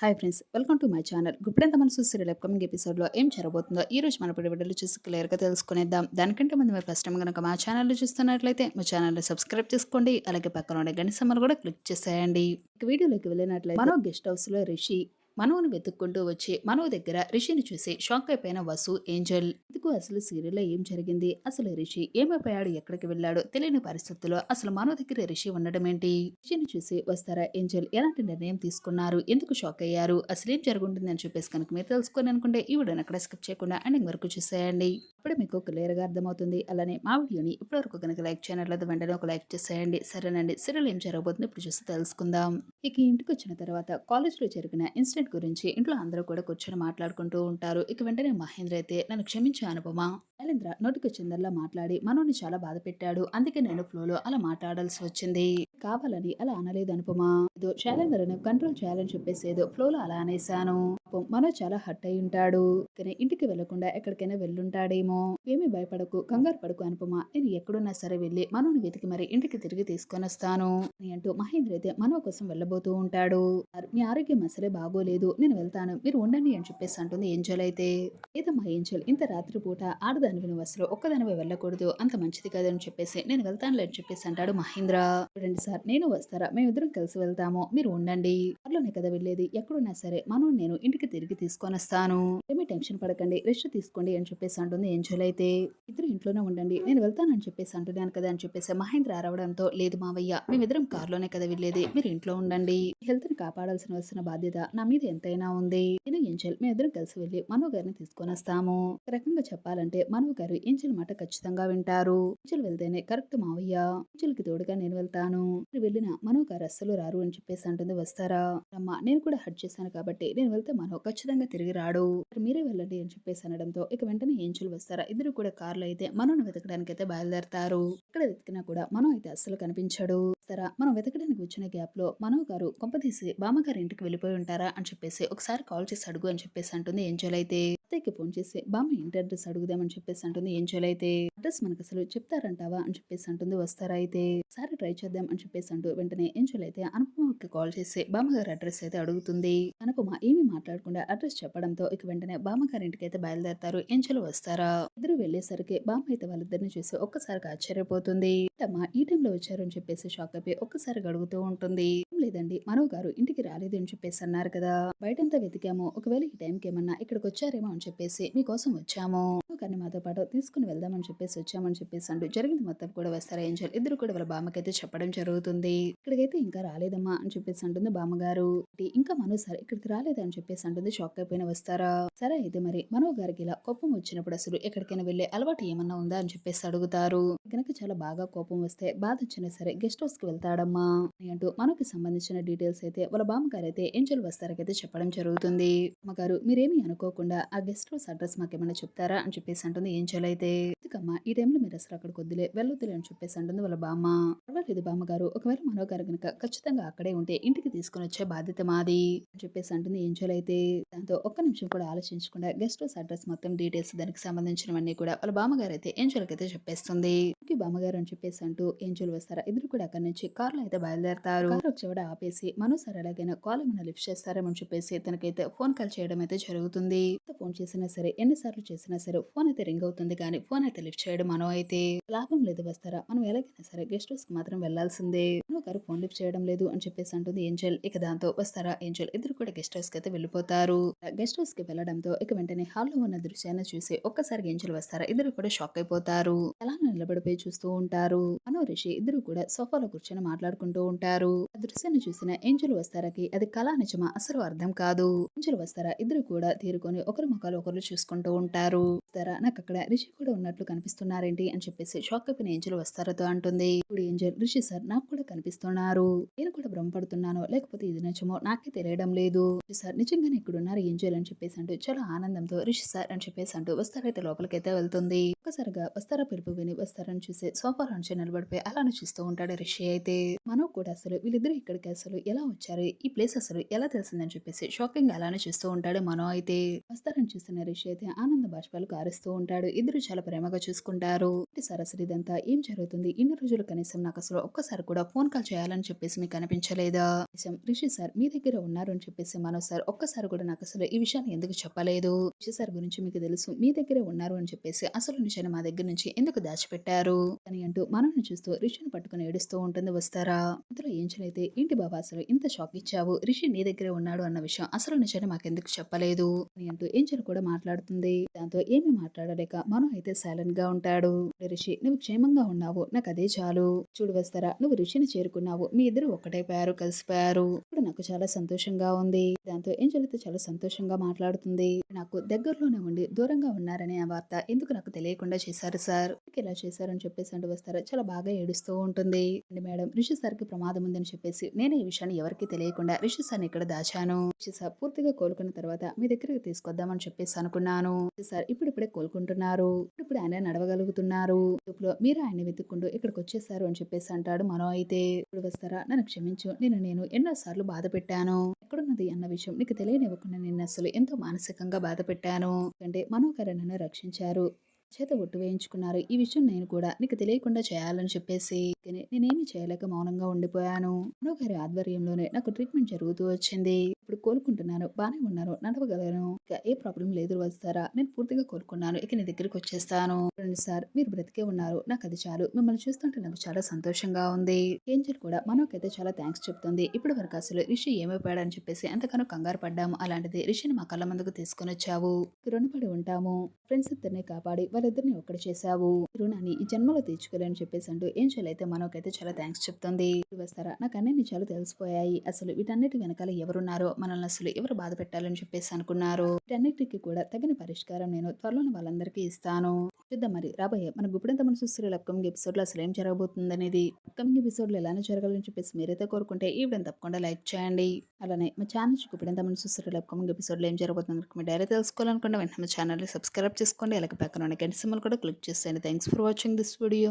Hi friends welcome to my channel Guppedantha Manasu serial upcoming ఎపిసోడ్లో ఏం జరగబోతుందో ఈ రోజు మన ఇప్పుడు వీడియోలు చూసి క్లియర్గా తెలుసుకునేద్దాం. దానికంటే ముందు మీరు ఫస్ట్ టైం కనుక మా ఛానల్లో చూస్తున్నట్లయితే మా ఛానల్ని సబ్స్క్రైబ్ చేసుకోండి. అలాగే పక్కన ఉండే గంట కూడా క్లిక్ చేసేయండి. వీడియోలోకి వెళ్ళినట్లయితే మనో గెస్ట్ హౌస్లో రిషి మనోని వెతుక్కుంటూ వచ్చి మనో దగ్గర రిషిని చూసి షాక్ అయిపోయిన వసు ఏంజల్ ఎందుకు అసలు సీరియల్లో ఏం జరిగింది? అసలు రిషి ఏమైపోయాడు ఎక్కడికి వెళ్ళాడు? తెలియని పరిస్థితుల్లో అసలు మనో దగ్గర రిషి ఉండడం ఏంటి? రిషిని చూసి వస్తారా ఏంజల్? ఎలాంటి నిర్ణయం తీసుకున్నారు? ఎందుకు షాక్ అయ్యారు? అసలు ఏం జరుగుతుందని అని చెప్పేసి కనుక మీరు తెలుసుకొని అనుకుంటే ఈ వీడియోని అక్కడ స్కిప్ చేయకుండా ఎండింగ్ వరకు చూసేయండి. ఇప్పుడు మీకు క్లియర్గా అర్థమవుతుంది. అలానే మా వీడియోని ఇప్పటివరకు కనుక లైక్ చేయనట్లయితే వెంటనే ఒక లైక్ చేసేయండి. సరేనండి. సీరియల్ ఏం జరగబోతుంది ఇప్పుడు చూసి తెలుసుకుందాం. ఇక ఇంటికి వచ్చిన తర్వాత కాలేజ్లో జరిగిన ఇన్సిడెంట్ గురించి ఇంట్లో అందరూ కూడా కూర్చొని మాట్లాడుకుంటూ ఉంటారు. ఇక వెంటనే మహేంద్ర అయితే నన్ను క్షమించే అనుపమ? శైలేంద్ర నోటికి వచ్చిందల్లా మాట్లాడి మనోని చాలా బాధ పెట్టాడు. అందుకే నేను ఫ్లోలో అలా మాట్లాడాల్సి వచ్చింది. కావాలని అలా అనలేదు అనుపమా. ఏదో శైలేంద్రను కంట్రోల్ చేయాలని చెప్పేసి ఏదో ఫ్లోలో అలా అనేశాను. మనో చాలా హట్ అయి ఉంటాడు. కానీ ఇంటికి వెళ్ళకుండా ఎక్కడికైనా వెళ్ళుంటాడేమో. ఏమీ భయపడకు కంగారు పడకు అనుపమా. నేను ఎక్కడున్నా సరే వెళ్ళి మనోని వెతికి మరి ఇంటికి తిరిగి తీసుకొని వస్తాను. అని అంటూ మహేంద్ర అయితే మనో కోసం వెళ్ళబోతూ ఉంటాడు. మీ ఆరోగ్యం అసలే బాగోలేదు. నేను వెళ్తాను. మీరు ఉండండి అని చెప్పేసి అంటుంది ఏంజల్ అయితే. ఏదమ్మా ఏంజల్? ఇంత రాత్రిపూట ఆడదానివి నువ్వు అసలు ఒక్కదానివే వెళ్ళకూడదు. అంత మంచిది కాదని చెప్పేసి నేను వెళ్తానులే అని చెప్పేసి అంటాడు మహేంద్ర. చూడండి సార్ నేను వస్తారా? మేమిద్దరం కలిసి వెళ్తాము. మీరు ఉండండి. కార్లోనే కదా వెళ్ళేది. ఎక్కడున్నా సరే మనం నేను ఇంటికి తిరిగి తీసుకొని వస్తాను. ఏమీ టెన్షన్ పడకండి. రెస్ట్ తీసుకోండి అని చెప్పేసి అంటుంది ఏంజల్ అయితే. ఇద్దరు ఇంట్లోనే ఉండండి. నేను వెళ్తానని చెప్పేసి అంటున్నాను కదా అని చెప్పేసి మహేంద్ర రావడంతో లేదు మావయ్య మేమిద్దరం కారులోనే కదా వెళ్ళేది. మీరు ఇంట్లో ఉండండి. హెల్త్ని కాపాడాల్సిన వస్తున్న బాధ్యత నా మీద ఎంతైనా ఉంది. నేను ఏంజల్ మేమిద్దరం కలిసి వెళ్ళి మనో గారిని తీసుకొని వస్తాము. రకంగా చెప్పాలంటే మనవ గారు ఏంజల్ మాట ఖచ్చితంగా వింటారు. ఏంజల్ వెళ్తేనే కరెక్ట్ మావయ్య. ఏంజల్ తోడుగా నేను వెళ్తాను. వెళ్ళిన మనో గారు అస్సలు రారు అని చెప్పేసి అంటుంది వస్తారా? అమ్మ నేను కూడా హట్ చేశాను కాబట్టి నేను వెళ్తే మనో ఖచ్చితంగా తిరిగి రాడు. మీరే వెళ్ళండి అని చెప్పేసి అనడంతో ఇక వెంటనే ఏంజల్ వస్తారా? ఇద్దరు కూడా కార్లో అయితే మనోని వెతకడానికి అయితే బయలుదేరతారు. ఇక్కడ వెతికినా కూడా మనో అయితే అస్సలు కనిపించాడు. వస్తారా? మనం వెతకడానికి వచ్చిన గ్యాప్లో మనో గారు కొంపదీసి బామ్మగారి ఇంటికి వెళ్ళిపోయి ఉంటారా? అని చెప్పేసి ఒకసారి కాల్ చేసి అడుగు అని చెప్పేసి అంటుంది ఏంజల్ అయితే. అత్తయ్యకి ఫోన్ చేసి బామ్మ ఇంటి అడ్రస్ అడుగుదామని చెప్పేసి అంటుంది. ఏం చేయాలైతే అడ్రస్ మనకు అసలు చెప్తారంటావా? అని చెప్పేసి అంటుంది. వస్తారా అయితే? సారి ట్రై చేద్దాం అని చెప్పేసి అంటూ వెంటనే ఏం అయితే? అనుపమకి కాల్ చేసి బామ్మగారి అడ్రస్ అయితే అడుగుతుంది. అనుపమ ఏమి మాట్లాడకుండా అడ్రస్ చెప్పడంతో ఇక వెంటనే బామ్మగారి ఇంటికి అయితే బయలుదేరతారు ఏంజల్ వస్తారా? ఇద్దరు వెళ్ళేసరికి బామ్మ అయితే వాళ్ళిద్దరిని చూసి ఒక్కసారిగా ఆశ్చర్యపోతుంది. ఏంటమ్మా ఈ టైంలో వచ్చారు? అని చెప్పేసి షాక్ అయిపోయి ఒక్కసారి అడుగుతూ ఉంటుంది. "ఏం లేదండి మనో గారు ఇంటికి రాలేదు అని చెప్పేసి అన్నారు కదా. బయటంతా వెతికాము. ఒకవేళ ఈ టైంకి ఏమన్నా ఇక్కడికి వచ్చారేమో అని చెప్పేసి మీకోసం వచ్చాము. కానీ మాతో పాటు తీసుకుని వెళ్దామని చెప్పేసి వచ్చామని చెప్పేసి అంటూ జరిగింది. మొత్తం కూడా వస్తారా ఏంజల్ ఇద్దరు కూడా వాళ్ళ బామ్మకైతే చెప్పడం జరుగుతుంది. ఇక్కడికైతే ఇంకా రాలేదమ్మా అని చెప్పేసి అంటుంది బామ్మగారు. ఇంకా మనో సరే ఇక్కడికి రాలేదు అని చెప్పేసి అంటుంది. షాక్ అయిపోయిన వస్తారా? సరే అయితే మరి మనో గారికి ఇలా కోపం వచ్చినప్పుడు అసలు ఎక్కడికైనా వెళ్ళే అలవాటు ఏమన్నా ఉందా అని చెప్పేసి అడుగుతారు. కనుక చాలా బాగా కోపం వస్తే బాధ వచ్చినా సరే గెస్ట్ హౌస్కి వెళ్తాడమ్మా అని అంటూ మనకి సంబంధించిన డీటెయిల్స్ అయితే వాళ్ళ బామ్మగారు అయితే ఏంజల్ వస్తారకైతే చెప్పడం జరుగుతుంది. అమ్మగారు మీరేమీ అనుకోకుండా ఆ గెస్ట్ హౌస్ అడ్రస్ మాకేమైనా చెప్తారా అని చెప్పేసి అంటుంది. ఏంజల్ అయితే ఎందుకమ్మా? ఈ టైంలో మీరు అసలు అక్కడికి వద్దులే వెళ్ళొద్దులే అని చెప్పేసి అంటుంది. వాళ్ళ బామ్మ పర్వాలేదు బామ్మగారు ఒకవేళ మనో గారు కనుక ఖచ్చితంగా అక్కడే ఉంటే ఇంటికి తీసుకుని వచ్చే బాధ్యత మాది అని చెప్పేసి అంటుంది. ఏంజల్ అయితే దాంతో ఒక్క నిమిషం కూడా ఆలోచించకుండా గెస్ట్ హౌస్ అడ్రస్ మొత్తం డీటెయిల్స్ దానికి సంబంధించినవన్నీ కూడా వాళ్ళ బామ్మగారు అయితే ఏంజల్కి అయితే చెప్పేస్తుంది. బామ్మగారు అని చెప్పేసి అంటూ ఏంజల్ వస్తారా? ఇద్దరు కూడా అక్కడి నుంచి కార్లో అయితే బయలుదేరతారు. కారు ఆపేసి మనో సార్ ఎలాగైనా కాల్ ఏమైనా లిఫ్ట్ చేస్తారేమని అని చెప్పేసి తనకైతే ఫోన్ కాల్ చేయడం అయితే జరుగుతుంది. ఫోన్ చేసినా సరే ఎన్నిసార్లు చేసినా సరే ఫోన్ అయితే రింగ్ అవుతుంది కానీ ఫోన్ అయితే లిఫ్ట్ చేయడం మనం అయితే లాభం లేదు వస్తారా మనం ఎలాగైనా సరే గెస్ట్ హౌస్కి మాత్రం వెళ్ళాల్సిందే మనో గారు ఫోన్ లిఫ్ట్ చేయడం లేదు అని చెప్పేసి అంటుంది ఏంజల్. ఇక దాంతో వస్తారా ఏంజల్ ఇద్దరు కూడా గెస్ట్ హౌస్కి అయితే వెళ్ళిపోతారు. గెస్ట్ హౌస్కి వెళ్ళడంతో ఇక వెంటనే హాల్లో ఉన్న దృశ్యాన్ని చూసి ఒక్కసారి ఏంజల్ వస్తారా ఇద్దరు కూడా షాక్ అయిపోతారు. అలా నిలబడిపోయి చూస్తూ ఉంటారు. మనో రిషి ఇద్దరు కూడా సోఫాలో కూర్చొని మాట్లాడుకుంటూ ఉంటారు. ఆ దృశ్యాన్ని చూసిన ఏంజల్ వస్తారాకి అది కళా నిజమా? అసలు అర్థం కాదు. ఏంజల్ వస్తారా ఇద్దరు కూడా తీరుకొని ఒకరి ముఖాలు ఒకరు చూసుకుంటూ ఉంటారు. వస్తారా నాకు అక్కడ రిషి కూడా ఉన్నట్లు కనిపిస్తున్నారేంటి అని చెప్పేసి షాక్ అయిపోయిన ఏంజల్ వస్తారతో అంటుంది. ఇప్పుడు ఏంజల్ రిషి సార్ నాకు కూడా కనిపిస్తున్నారు. నేను కూడా భ్రమపడుతున్నాను. లేకపోతే ఇది నిజమో నాకే తెలియడం లేదు. సార్ నిజంగానే ఇక్కడ ఉన్నారు ఏంజల్ అని చెప్పేసి అంటూ చాలా ఆనందంతో రిషి సార్ అని చెప్పేసి అంటూ వస్తారైతే లోపలికైతే వెళ్తుంది. ఒక్కసారిగా వస్తారా పిలుపు విని వస్తారని చూసి సోఫా రాంచి నిలబడిపోయి అలానే చూస్తూ ఉంటాడు రిషి. అయితే మనో కూడా అసలు వీళ్ళిద్దరు ఇక్కడికి అసలు ఎలా వచ్చారు? ఈ ప్లేస్ అసలు ఎలా తెలిసిందని చెప్పేసి షాకింగ్ అలానే చూస్తూ ఉంటాడు మనో. అయితే వస్తారని చూస్తున్న రిషి అయితే ఆనంద బాష్పాలు కారుస్తూ ఉంటాడు. ఇద్దరు చాలా ప్రేమగా చూసుకుంటారు. ఏంటి సార్ అసలు ఇదంతా? ఏం జరుగుతుంది? ఇన్ని రోజులు కనీసం నాకు అసలు ఒక్కసారి కూడా ఫోన్ కాల్ చేయాలని చెప్పేసి మీకు అనిపించలేదా? రిషి సార్ మీ దగ్గర ఉన్నారు అని చెప్పేసి మనో సార్ ఒక్కసారి కూడా నాకు అసలు ఈ విషయాన్ని ఎందుకు చెప్పలేదు? రిషి సార్ గురించి మీకు తెలుసు మీ దగ్గరే ఉన్నారు అని చెప్పేసి అసలు నిజాన్ని మా దగ్గర నుంచి ఎందుకు దాచిపెట్టారు? అని అంటూ మనల్ని చూస్తూ రిషిని పట్టుకుని ఏడుస్తూ ఉంటుంది వస్తారా? ఇంతలో ఏంచనైతే ఏంటి బాబా అసలు ఇంత షాక్ ఇచ్చావు? రిషి నీ దగ్గరే ఉన్నాడు అన్న విషయం అసలు నిజాన్ని మాకెందుకు చెప్పలేదు? అని అంటూ ఏంచల్ కూడా మాట్లాడుతుంది. దాంతో ఏమీ మాట్లాడలేక మనం అయితే సైలెంట్గా ఉంటాడు. రిషి నువ్వు క్షేమంగా ఉన్నావు. నాకు అదే చాలు. చూడు వస్తారా? నువ్వు రిషిని చేరుకున్నావు. మీ ఇద్దరు ఒక్కటైపోయారు కలిసిపోయారు. ఇప్పుడు నాకు చాలా సంతోషంగా ఉంది. దాంతో ఏంజల్ అయితే చాలా సంతోషంగా మాట్లాడుతుంది. నాకు దగ్గరలోనే ఉండి దూరంగా ఉన్నారనే ఆ వార్త ఎందుకు నాకు తెలియకుండా చేశారు సార్. ఎందుకు ఇలా చేశారని చెప్పేసి అంటూ వస్తారా. చాలా బాగా ఏడుస్తూ ఉంటుంది. "అండి మేడం రిషి సార్కి ప్రమాదం ఉందని చెప్పేసి నేను ఈ విషయాన్ని ఎవరికి తెలియకుండా రిషి సార్ని ఇక్కడ దాచాను? రిషి సార్ పూర్తిగా కోలుకున్న తర్వాత మీ దగ్గరికి తీసుకొద్దామని చెప్పేసి అనుకున్నాను. సార్ ఇప్పుడిప్పుడే కోలుకుంటున్నారు. ఇప్పుడు ఆయన నడవగలుగుతున్నారు. ఇప్పుడు మీరు ఆయన వెతుక్కుంటూ ఇక్కడికి వచ్చేసారు అని చెప్పేసి అంటాడు మనో అయితే. ఇప్పుడు వస్తారా? నన్ను క్షమించు. నేను నేను ఎన్నో సార్లు బాధ పెట్టాను ఎక్కడున్నది అన్న విషయం నీకు తెలియనివ్వకుండా నేను అసలు ఎంతో మానసికంగా బాధ పెట్టాను అంటే మనోకరణను నన్ను రక్షించారు. చేత ఒట్టు వేయించుకున్నారు. ఈ విషయం నేను కూడా నీకు తెలియకుండా చేయాలని చెప్పేసి నేనేమి చేయలేక మౌనంగా ఉండిపోయాను. మనోగారి ఆధ్వర్యంలోనే నాకు ట్రీట్మెంట్ జరుగుతూ వచ్చింది. ఇప్పుడు కోలుకుంటున్నాను. బాగానే ఉన్నాను. నడవగలను. ఇక ఏ ప్రాబ్లం లేదు వస్తారా నేను పూర్తిగా కోలుకున్నాను. ఇక నీ దగ్గరికి వచ్చేస్తాను. చూడండి సార్ మీరు బ్రతికే ఉన్నారు. నాకు అది చాలు. మిమ్మల్ని చూస్తుంటే నాకు చాలా సంతోషంగా ఉంది. ఏంజల్ కూడా మనకైతే చాలా థ్యాంక్స్ చెప్తుంది. ఇప్పటి వరకు అసలు రిషి ఏమైపోయాడని చెప్పేసి ఎంతగానో కంగారు పడ్డాము. అలాంటిది రిషిని మా కళ్ళ ముందుకు తీసుకొని వచ్చావు. రుణపడి ఉంటాము. ఫ్రెండ్స్ ఇద్దరిని కాపాడి వాళ్ళిద్దరిని ఒక్కటి చేశావు. రుణాన్ని ఈ జన్మలో తీర్చుకోలేని చెప్పేసి అంటూ ఏంజల్ అయితే మనకైతే చాలా థ్యాంక్స్ చెప్తుంది. వస్తారా? నాకు అన్ని నిజాలు తెలిసిపోయాయి. అసలు వీటన్నిటి వెనకాల ఎవరున్నారో మనల్ని అసలు ఎవరు బాధ పెట్టాలని చెప్పేసి అనుకున్నారు వీటన్నిటికీ కూడా తగిన పరిష్కారం నేను త్వరలోనే వాళ్ళందరికీ ఇస్తాను. చూద్దాం మరి. రాబోయే మన గుప్పిడంత మనసు సీరియల్ అప్కమింగ్ ఎపిసోడ్లో అసలు ఏం జరగబోతుంది అనేది అప్కమింగ్ ఎపిసోడ్లో ఎలానే జరగాలని చెప్పేసి మీరైతే కోరుకుంటే ఈ వీడియోని తప్పకుండా లైక్ చేయండి. అలానే మా ఛానల్ గుప్పిడంత మనసు సీరియల్ అప్కమింగ్ ఎపిసోడ్లో ఏం జరగబోతుంది మీరు డైరెక్ట్ తెలుసుకోవాలనుకుంటే వెంటనే మా ఛానల్ సబ్స్క్రైబ్ చేసుకోండి అలాగే పక్కన ఉన్న గంట సింబల్ కూడా క్లిక్ చేసేయండి. Thanks for watching this video.